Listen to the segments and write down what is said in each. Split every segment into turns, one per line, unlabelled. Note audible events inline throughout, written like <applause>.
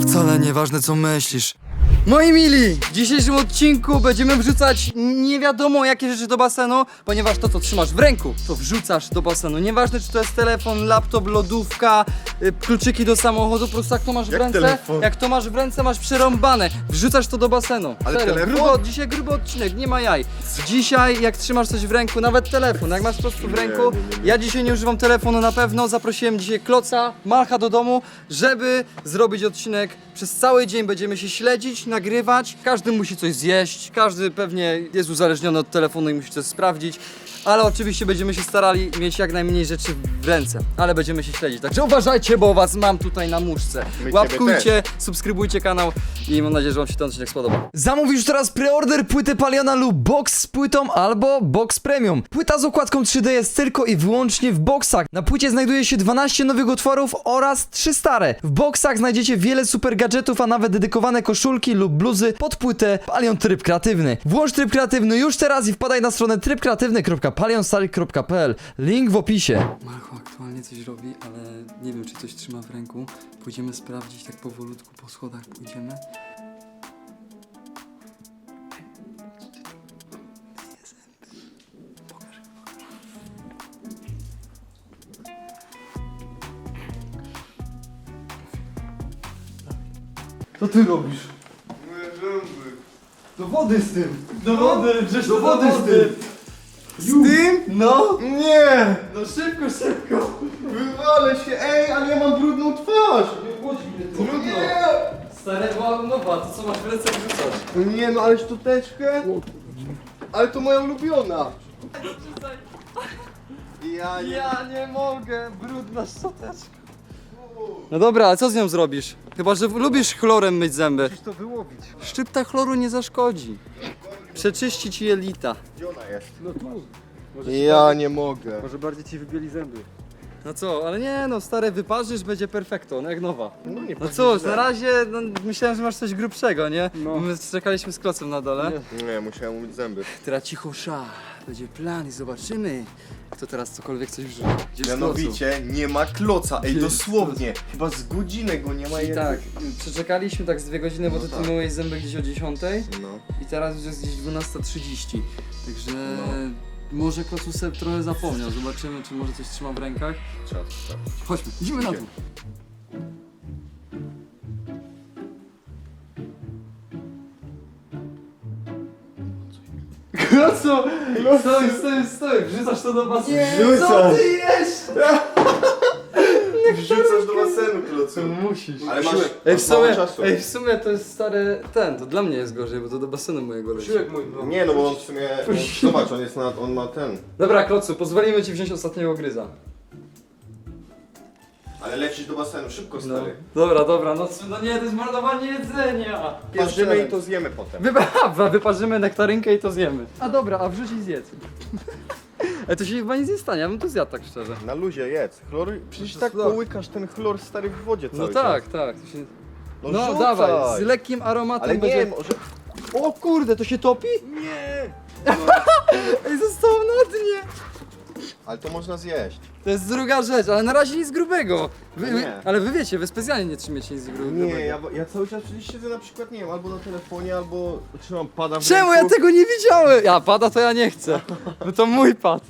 Wcale nieważne co myślisz. Moi mili, w dzisiejszym odcinku będziemy wrzucać nie wiadomo jakie rzeczy do basenu, ponieważ to co trzymasz w ręku, to wrzucasz do basenu. Nieważne czy to jest telefon, laptop, lodówka, y, kluczyki do samochodu, po prostu jak to masz w
Jak
ręce,
telefon?
jak to masz w ręce, masz przerąbane. Wrzucasz to do basenu.
Ale telefon?
grubo, dzisiaj gruby odcinek, nie ma jaj. Dzisiaj jak trzymasz coś w ręku, nawet telefon, jak masz po prostu w ręku,
nie, nie,
ja dzisiaj nie używam telefonu na pewno, zaprosiłem dzisiaj Kloca, Malcha do domu, żeby zrobić odcinek. Przez cały dzień będziemy się śledzić, nagrywać, każdy musi coś zjeść, każdy pewnie jest uzależniony od telefonu i musi coś sprawdzić. Ale oczywiście będziemy się starali mieć jak najmniej rzeczy w ręce, ale będziemy się śledzić. Także uważajcie, bo was mam tutaj na muszce.
My
Łapkujcie, subskrybujcie kanał i mam nadzieję, że wam się ten odcinek spodoba. Zamówisz już teraz preorder płyty Paliona lub box z płytą albo box premium. Płyta z okładką 3D jest tylko i wyłącznie w boxach. Na płycie znajduje się 12 nowych utworów oraz 3 stare. W boxach znajdziecie wiele super gadżetów, a nawet dedykowane koszulki lub bluzy pod płytę Palion Tryb Kreatywny. Włącz tryb kreatywny już teraz i wpadaj na stronę trybkreatywny.palionstyle.pl. Link w opisie. Marko aktualnie coś robi, ale nie wiem czy coś trzyma w ręku. Pójdziemy sprawdzić tak powolutku po schodach pójdziemy. Co ty robisz? Do wody z tym! Do wody! Do wody z tym!
Z tym?
No!
Nie!
No szybko, szybko!
Wywalę się, ej, ale ja mam brudną twarz!
Nie błądź mnie tu.
Nie!
Stare była nowa, to co masz w ręce wrzucasz?
Nie no, ale szczoteczkę? Ale to moja ulubiona! Ja nie...
Ja nie mogę, brudna szczoteczka. No dobra, ale co z nią zrobisz? Chyba, że lubisz chlorem myć zęby.
Musisz to wyłowić.
Szczypta chloru nie zaszkodzi. Przeczyści ci jelita.
Gdzie ona jest?
No tu.
Ja nie mogę.
Może bardziej ci wybieli zęby.
No co, ale nie no, stare wyparzysz, będzie perfekto, no jak nowa.
No nie
No cóż, na razie no, myślałem, że masz coś grubszego, nie?
No.
My czekaliśmy z klocem na dole.
Nie, musiałem umyć zęby.
Teraz cicho sza, będzie plan i zobaczymy, kto teraz cokolwiek coś wrzuci. Gdzie jest
Mianowicie nie ma kloca, ej
jest
dosłownie. Chyba z godzinę go nie ma
I tak, przeczekaliśmy tak z dwie godziny, bo
No
ty
tak.
tu myłeś zęby gdzieś o 10
No.
i teraz już jest gdzieś 12.30. Także
No.
Może Klocu se trochę zapomniał. Zobaczymy, czy może coś trzyma w rękach.
Trzeba to sprawdzić.
Chodźmy, idziemy na dół. Klocu! <laughs> Stój, stój, stój! Wrzucasz to do.
Wrzucam.
Co ty jesz? <laughs>
Wrzucasz do klocu.
Musisz.
Ale masz,
Ej,
masz
w
mało
sumie,
czasu.
ej, w sumie to jest stary ten, to dla mnie jest gorzej, bo to do basenu mojego leci.
Siłek mój, no.
Nie no, bo on w sumie... On, <laughs> zobacz, on jest na... on ma ten.
Dobra, Klocu, pozwolimy ci wziąć ostatniego gryza.
Ale lecisz do basenu, szybko
No.
stary.
Dobra, dobra, no, no nie, to jest marnowanie jedzenia.
Parzymy i to zjemy potem. <laughs>
Wypa- wyparzymy nektarynkę i to zjemy. A dobra, a wrzuć i zjedz. <laughs> Ale to się chyba nic nie stanie, ja bym to zjadł tak szczerze.
Na luzie jedz. Chlor... Przecież
to
tak
chlor.
połykasz ten chlor stary w wodzie cały
No tak, tak. To się...
No,
No
rzucaj.
dawaj, z lekkim aromatem
Ale nie,
będzie...
może...
O kurde, to się topi?
Nie! <laughs>
Ej, zostało na dnie.
Ale to można zjeść.
To jest druga rzecz, ale na razie nic grubego. Wy, wy,
Nie.
ale wy wiecie, wy specjalnie nie trzymacie nic grubego.
Nie, ja, ja cały czas przecież siedzę na przykład, nie wiem, albo na telefonie, albo trzymam pada w
Czemu ja
ręku.
tego nie widziałem? Ja pada to ja nie chcę. No to mój pad.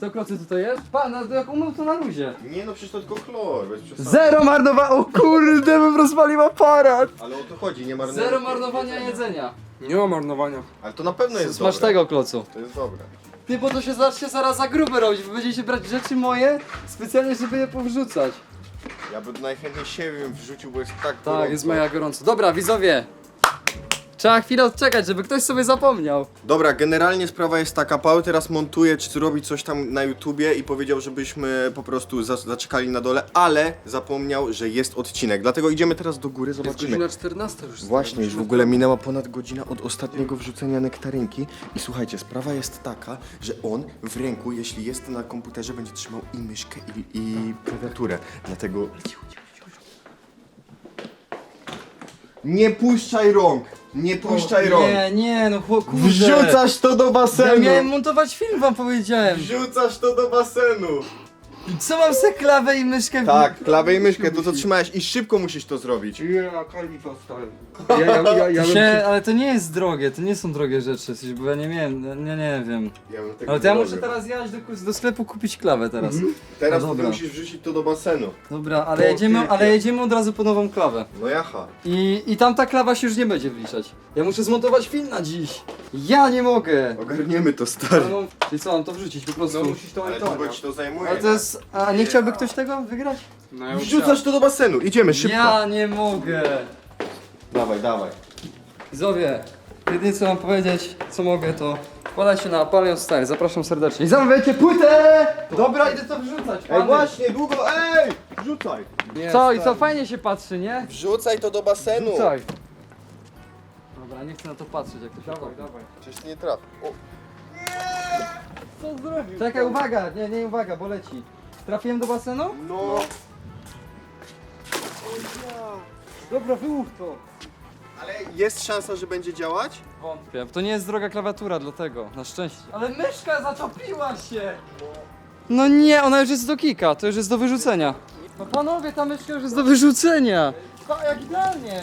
Co klocy tutaj jest? Pan, no to jak umył to na luzie.
Nie no, przecież to tylko chlor, bez przesady.
Zero marnowania. O kurde, bym rozwalił aparat.
Ale o to chodzi, nie marnuję.
Zero marnowania jedzenia.
Nie ma marnowania.
Ale to na pewno jest dobre.
tego klocu.
To jest dobre.
Ty, bo to się zacznie zaraz za grube robić. Wy będziecie brać rzeczy moje specjalnie, żeby je powrzucać.
Ja bym najchętniej siebie wrzucił, bo jest tak
Tak,
gorąco.
jest mega gorąco. Dobra, widzowie. Trzeba chwilę odczekać, żeby ktoś sobie zapomniał.
Dobra, generalnie sprawa jest taka, Paweł teraz montuje, czy robi coś tam na YouTubie i powiedział, żebyśmy po prostu za zaczekali na dole, ale zapomniał, że jest odcinek, dlatego idziemy teraz do góry,
Jest
zobaczymy.
godzina 14 już.
Właśnie, już w ogóle minęła ponad godzina od ostatniego wrzucenia nektarynki i słuchajcie, sprawa jest taka, że on w ręku, jeśli jest na komputerze, będzie trzymał i myszkę i, i klawiaturę, dlatego... Nie puszczaj rąk! Nie puszczaj rąk!
Nie, nie, no chłop, kurde.
Wrzucasz to do
Ja
basenu!
miałem montować film, wam powiedziałem.
Wrzucasz to do basenu!
Co mam se klawę i myszkę w-
Tak, klawę i myszkę, to co trzymałeś i szybko musisz to zrobić.
Ja, kalifa stary. Ja, ja, ja, ja, bym
się, ale to nie jest drogie, to nie są drogie rzeczy, coś, bo ja nie wiem, nie, nie wiem.
Ja bym tego
Ale to ja
nie
muszę
robił.
teraz jechać do, do sklepu kupić klawę teraz.
Teraz
No
to ty
dobra.
musisz wrzucić to do basenu.
Dobra, ale jedziemy, ale jedziemy od razu po nową klawę.
No jaha.
I, I tamta klawa się już nie będzie wliczać. Ja muszę zmontować film na dziś. Ja nie mogę.
Ogarniemy to, stary.
Mam- Czyli co, mam to wrzucić po prostu.
No musisz to
Ale długo ci to zajmuje.
Ale to jest... A nie chciałby ktoś tego wygrać?
No, ja
Wrzucasz to do basenu, idziemy, szybko.
Ja nie mogę.
Dawaj, dawaj.
Widzowie, jedynie co mam powiedzieć, co mogę to wkładajcie na Palion Style, zapraszam serdecznie. I zamawiajcie płytę! Dobra, idę to wrzucać,
Ej,
pany.
właśnie, długo, ej! Wrzucaj.
Nie,
Co, i co, fajnie się patrzy, nie?
Wrzucaj to do basenu.
Wrzucaj.
Dobra, nie chcę na to patrzeć, jak to się
Dawaj, dawaj.
Przecież nie traf. O,
Co zrobił?
Czekaj, uwaga, nie, nie, uwaga, bo leci. Trafiłem do basenu?
no.
Dobra, wyłów to.
Ale jest szansa, że będzie działać?
Wątpię, to nie jest droga klawiatura, dlatego, na szczęście. Ale myszka zatopiła się! No nie, ona już jest do kika, to już jest do wyrzucenia. No panowie, ta myszka już jest do wyrzucenia. Pa, jak idealnie.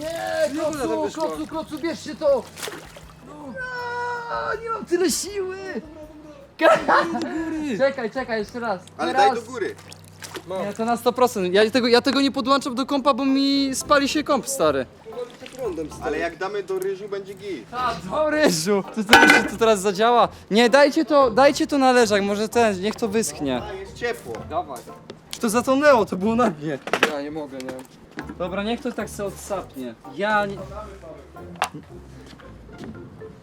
Nie, kocu,
wyszło.
kocu, kocu, bierzcie to. A, nie mam tyle siły. Czekaj, czekaj, jeszcze raz.
Ale daj do góry.
Nie, to na 100%. Ja tego, ja tego nie podłączam do kompa, bo mi spali się komp, stary.
Ale jak damy do ryżu, będzie git.
A, do ryżu! To, to, to, to teraz zadziała. Nie, dajcie to, dajcie to na leżak, może ten, niech to wyschnie.
A, jest ciepło.
Dawaj.
Czy to zatonęło, to było na dnie.
Ja nie mogę, nie.
Dobra, niech to tak se odsapnie. Ja nie...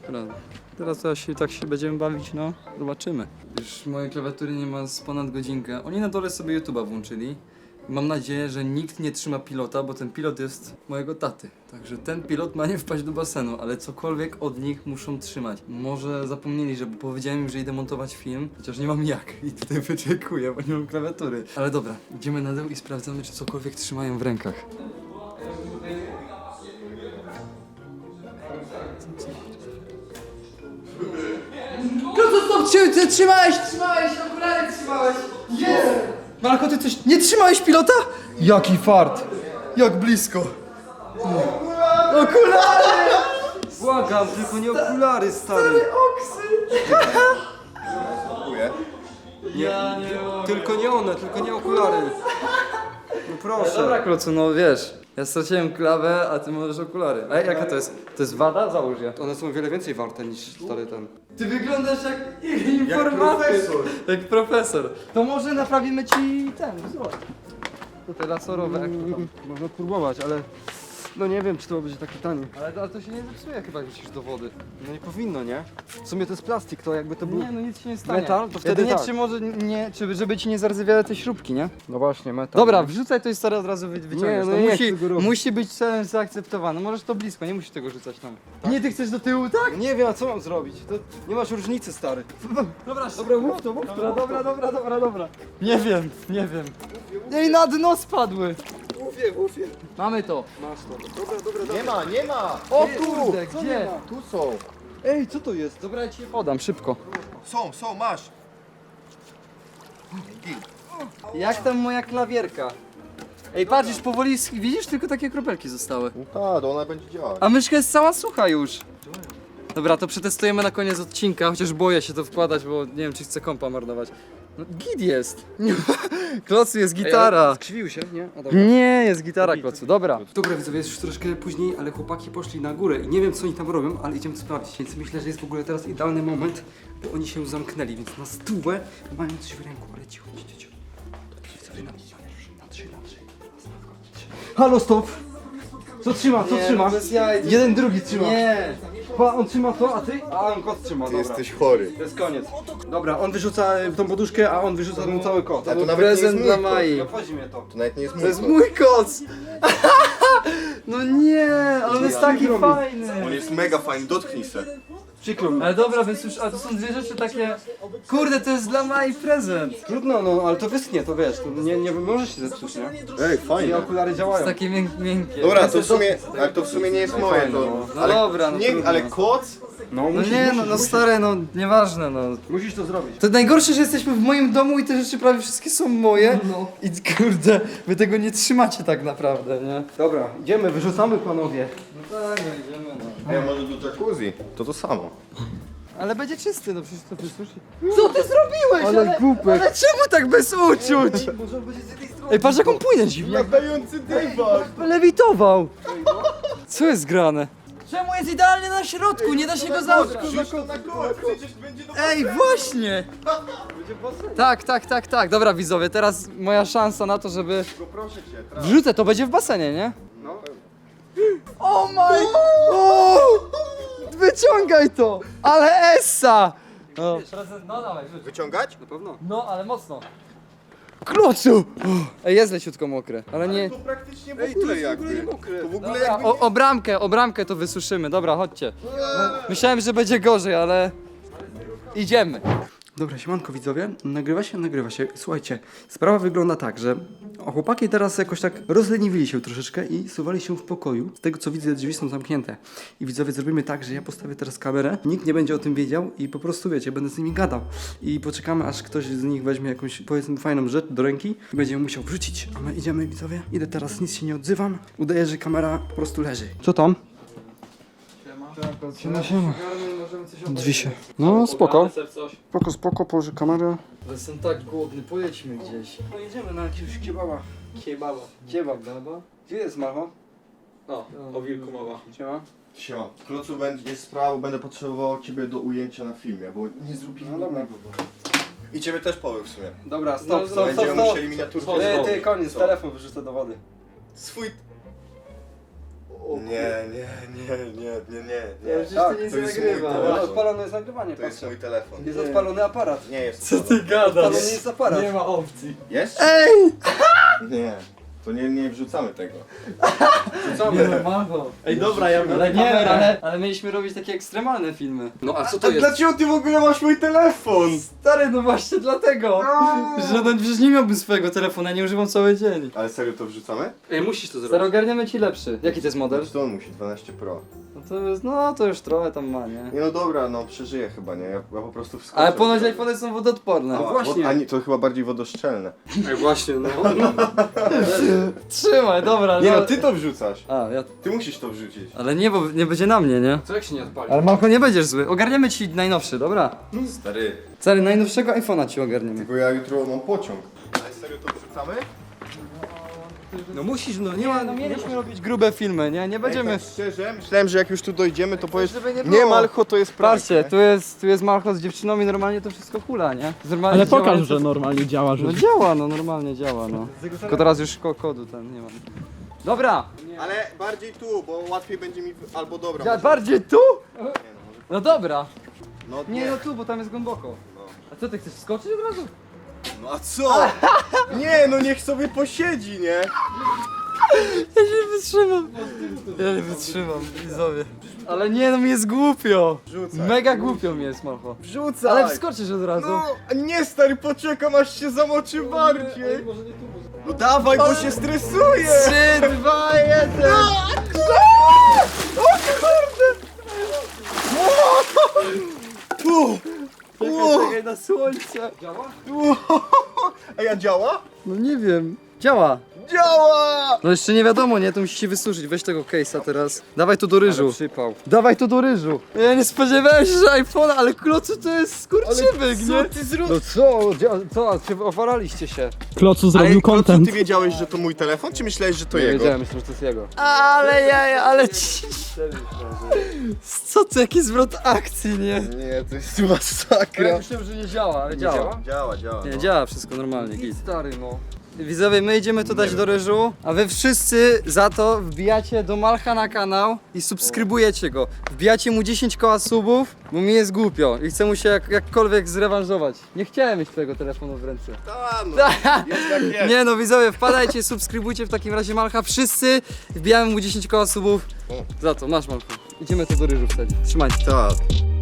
Dobra, teraz to się, tak się będziemy bawić, no. Zobaczymy. Już mojej klawiatury nie ma z ponad godzinkę. Oni na dole sobie YouTube'a włączyli. Mam nadzieję, że nikt nie trzyma pilota, bo ten pilot jest mojego taty. Także ten pilot ma nie wpaść do basenu, ale cokolwiek od nich muszą trzymać. Może zapomnieli, żeby powiedziałem im, że idę montować film, chociaż nie mam jak i tutaj wyczekuję, bo nie mam klawiatury. Ale dobra, idziemy na dół i sprawdzamy, czy cokolwiek trzymają w rękach. No trzymałeś, trzymałeś, okulary trzymałeś. Jest! Marko, ty coś, nie trzymałeś pilota? Jaki fart. Jak blisko. Okulary!
Błagam, tylko nie okulary, stary.
Ja nie.
Tylko nie one, tylko nie okulary. No proszę.
Dobra, Klocu, no wiesz, ja straciłem klawę, a ty możesz okulary. A jaka to jest? To jest wada? Załóż je.
One są o wiele więcej warte niż stary ten.
Ty wyglądasz jak <laughs> informatyk.
profesor.
Jak profesor. To może naprawimy ci ten wzrok. Tutaj lasorowe, jak to tam.
Można próbować, ale... No nie wiem, czy to będzie taki tani.
Ale, ale to się nie zepsuje chyba, jak wrzucisz do wody.
No nie powinno, nie? W sumie to jest plastik, to jakby to był...
Nie, no nic się nie stanie.
Metal? To wtedy
Jedynie
tak.
czy może nie, czy, żeby ci nie zarzywiały te śrubki, nie?
No właśnie, metal.
Dobra, wrzucaj to i stary od razu wy, wyciągasz.
no
to
nie
musi,
chcę go robić.
musi być celem zaakceptowane. Możesz to blisko, nie musisz tego rzucać tam. Nie, ty chcesz do tyłu, tak?
Nie wiem, a co mam zrobić? To nie masz różnicy, stary.
Dobra,
Dobra, mów to, mów
Dobra, dobra, dobra, dobra, dobra. Nie wiem, nie wiem. Ej, na dno spadły. Mamy to.
Masz to. Dobra, dobra,
Nie ma, nie ma.
O
Nie,
kurde,
co
gdzie?
nie ma?
Tu są.
Ej, co to jest?
Dobra, ja ci je podam, szybko.
Są, są, masz.
Jak tam moja klawierka? Ej, patrz, już powoli, sch- widzisz, tylko takie kropelki zostały.
No tak, to ona będzie działać.
A myszka jest cała sucha już. Dobra, to przetestujemy na koniec odcinka, chociaż boję się to wkładać, bo nie wiem, czy chcę kompa marnować. No, git jest. <laughs> Klocu, jest gitara.
Skrzywił się, nie? A dobra.
Nie, jest gitara, Klocu, dobra.
Dobra widzowie, jest już troszkę później, ale chłopaki poszli na górę i nie wiem co oni tam robią, ale idziemy sprawdzić. Więc myślę, że jest w ogóle teraz idealny moment, bo oni się zamknęli, więc na stówę mają coś w ręku, ale cicho, cicho, cicho. Widzowie, na, na, na trzy, na trzy. Trzy. Halo, stop! Co trzyma, co trzyma? Jeden, drugi trzyma.
Nie.
Pa, on trzyma to, a ty? A on kot trzyma,
Ty
dobra.
jesteś chory.
To jest koniec. Dobra, on wyrzuca e, tą poduszkę, a on wyrzuca mu cały kot.
A to nawet nie jest
prezent
mój
dla
kot.
Mai.
Obchodzi mnie to.
To nawet nie jest mój
To jest
kot.
mój koc! <laughs> No nie, ale on jest taki fajny.
On jest mega fajny, dotknij se.
Przykro mi.
Ale dobra, więc już, a to są dwie rzeczy takie... Kurde, to jest dla Mai prezent.
Trudno, no, ale to wyschnie, to wiesz, to nie, nie może się zepsuć, nie?
Ej,
I
fajnie.
okulary
Jest
działają.
takie mięk, miękkie.
Dobra, to w sumie, ale to w sumie nie jest moje,
fajne,
to...
no.
No
Ale,
dobra, no
nie,
trudno.
ale koc
No,
No
musisz,
nie,
musisz,
no, no
musisz.
stary, no nieważne, no.
Musisz to zrobić.
To najgorsze, że jesteśmy w moim domu i te rzeczy prawie wszystkie są moje.
No.
I kurde, wy tego nie trzymacie tak naprawdę, nie?
Dobra, idziemy, wyrzucamy panowie.
No tak, no idziemy, no.
Ej, może do jacuzzi? To to samo.
Ale będzie czysty, no przecież to wysuszy. Co ty zrobiłeś?
Ale głupek.
Ale czemu tak bez uczuć?
Może będzie z jednej strony.
Ej, patrz jak on płynie dziwnie.
Latający dywak!
Lewitował. Co jest grane? Czemu jest idealnie na środku? Nie da się go
na przecież będzie do
Ej, właśnie! Tak, tak, tak, tak. Dobra widzowie, teraz moja szansa na to, żeby...
Go proszę cię, teraz.
Wrzucę, to będzie w basenie, nie?
No.
O my... O! Wyciągaj to! Ale essa! No, no dawaj, rzuć.
Wyciągać?
Na pewno.
No, ale mocno. Klocu! Ej, jest leciutko mokre, ale nie...
To praktycznie w
Ej, to
ogóle
jest w ogóle
jakby.
nie mokre.
To w ogóle
Dobra,
jakby...
o, o bramkę, o bramkę to wysuszymy. Dobra, chodźcie. Myślałem, że będzie gorzej, ale... Idziemy.
Dobra, siemanko widzowie, nagrywa się, nagrywa się. Słuchajcie, sprawa wygląda tak, że chłopaki teraz jakoś tak rozleniwili się troszeczkę i suwali się w pokoju. Z tego co widzę, drzwi są zamknięte. I widzowie, zrobimy tak, że ja postawię teraz kamerę, nikt nie będzie o tym wiedział i po prostu wiecie, będę z nimi gadał. I poczekamy, aż ktoś z nich weźmie jakąś, powiedzmy, fajną rzecz do ręki i będzie musiał wrzucić. A my idziemy, widzowie. Idę teraz, nic się nie odzywam. Udaję, że kamera po prostu leży. Co tam?
Siema, siema. Drzwi się.
No, spoko. Spoko, spoko, położę kamerę.
Jestem tak głodny, pojedźmy gdzieś.
No jedziemy na jakiegoś kebaba. Kebaba. Kebab, dobra? Gdzie jest Marmo?
O, o wilku mowa.
Siema.
Siema. Klocu będzie jest sprawa, będę potrzebował ciebie do ujęcia na filmie, bo nie zrobili
No dobra.
I ciebie też Paweł w sumie.
Dobra, stop,
No,
stop, stop,
Będziemy
stop.
musieli miniaturkę
Ty,
zrobić.
ty, koniec,
Co?
telefon wyrzucę do wody.
Swój... Nie, nie, nie, nie, nie, nie,
Ja
nie.
już
Tak,
jeszcze nic
to
nie
jest
nagrywam.
mój
Ale
telefon.
odpalone jest nagrywanie,
To jest
patrzę.
mój telefon.
Jest odpalony aparat.
Nie jest.
Co ty gadasz?
Odpalony jest aparat.
Nie ma opcji.
Jest?
Ej!
Nie. To nie, nie wrzucamy tego.
Nie Margo.
Ej, dobra, ja
Ale nie, ale, ale mieliśmy robić takie ekstremalne filmy.
No a co to
A
jest?
dlaczego ty w ogóle masz mój telefon?
Stary, no właśnie dlatego. Że no przecież nie miałbym swojego telefonu, ja nie używam cały dzień.
Ale serio to wrzucamy?
Ej, musisz to
Stary,
zrobić.
ogarniemy ci lepszy. Jaki to jest model?
Znaczy to on musi, 12 Pro.
No to jest, no to już trochę tam ma, nie?
Nie no dobra, no przeżyję chyba, nie? Ja, ja po prostu wskoczę.
Ale ponoć iPhony są wodoodporne.
A,
No właśnie.
Bo, a nie, to chyba bardziej wodoszczelne.
Ej, właśnie, no. <laughs>
Trzymaj, dobra.
Nie no, ty to wrzucasz.
A, ja...
Ty musisz to wrzucić.
Ale nie, bo nie będzie na mnie, nie?
Co jak się nie odpali?
Ale Marko, nie będziesz zły. Ogarniemy ci najnowszy, dobra?
Stary.
Stary, najnowszego iPhone'a ci ogarniemy.
Tylko ja jutro mam pociąg. Ale serio to wrzucamy?
No musisz, no nie ma,
no mieliśmy robić grube filmy, nie? Nie będziemy...
Ej, tak szczerze, myślałem, że jak już tu dojdziemy, to powiesz...
żeby nie
Nie,
było.
Malcho, to jest prank,
Patrzcie,
nie?
tu jest, tu jest Marko z dziewczyną i normalnie to wszystko hula, nie? Normalnie
Ale pokaż,
działające-
że normalnie działa, że...
No działa, no normalnie działa, no. Tylko teraz już ko kodu ten nie ma. Dobra!
Ale bardziej tu, bo łatwiej będzie mi... Albo dobra.
Ja
może-
bardziej tu?
Nie, no,
No dobra.
No
Nie no tu, bo tam jest głęboko.
No.
A co ty chcesz skoczyć od razu?
No a co? <laughs> Nie, no niech sobie posiedzi, nie?
Ja nie wytrzymam. Ja nie wytrzymam, widzowie. Ale nie no mi jest głupio.
Wrzucaj.
Mega głupio mi jest, Marko.
Wrzucaj!
Ale wskoczysz od razu.
No, nie stary, poczekam aż się zamoczy bardziej. No dawaj, bo się stresuję.
Trzy, dwa, jeden. <laughs>
U,
Czekaj, czekaj na słońce.
u. A ja działa?
No nie wiem. Działa.
Działa!
No jeszcze nie wiadomo, nie? To musi się wysuszyć. Weź tego case'a teraz. Dawaj tu do ryżu. przypał. Dawaj tu do ryżu. Ja nie spodziewałem się, że iPhone, ale klocu to jest skurczybyk, nie?
ty zrobisz?
No co? Dzia- Co? Czy ofaraliście się?
Klocu zrobił
co,
content.
ty wiedziałeś, że to mój telefon, czy myślałeś, że to
Nie
jego?
wiedziałem, myślę, że to jest jego. Ale ja, ale ci... Co to, jaki zwrot akcji, nie?
Nie, to jest
Ja
masakra.
myślałem, że nie działa, ale działa?
Działa,
działa.
Nie,
no.
działa wszystko normalnie, git.
Stary, no.
Widzowie, my idziemy to dać do ryżu, a wy wszyscy za to wbijacie do Malcha na kanał i subskrybujecie go. Wbijacie mu 10 koła subów, bo mi jest głupio i chcę mu się jak, jakkolwiek zrewanżować. Nie chciałem mieć twojego telefonu w ręce.
No. <laughs> Jest.
Nie no, widzowie, wpadajcie, subskrybujcie w takim razie Malcha. Wszyscy wbijamy mu 10 koła subów. Za to, masz Malchu. Idziemy to do ryżu wtedy. Trzymajcie.
Tak.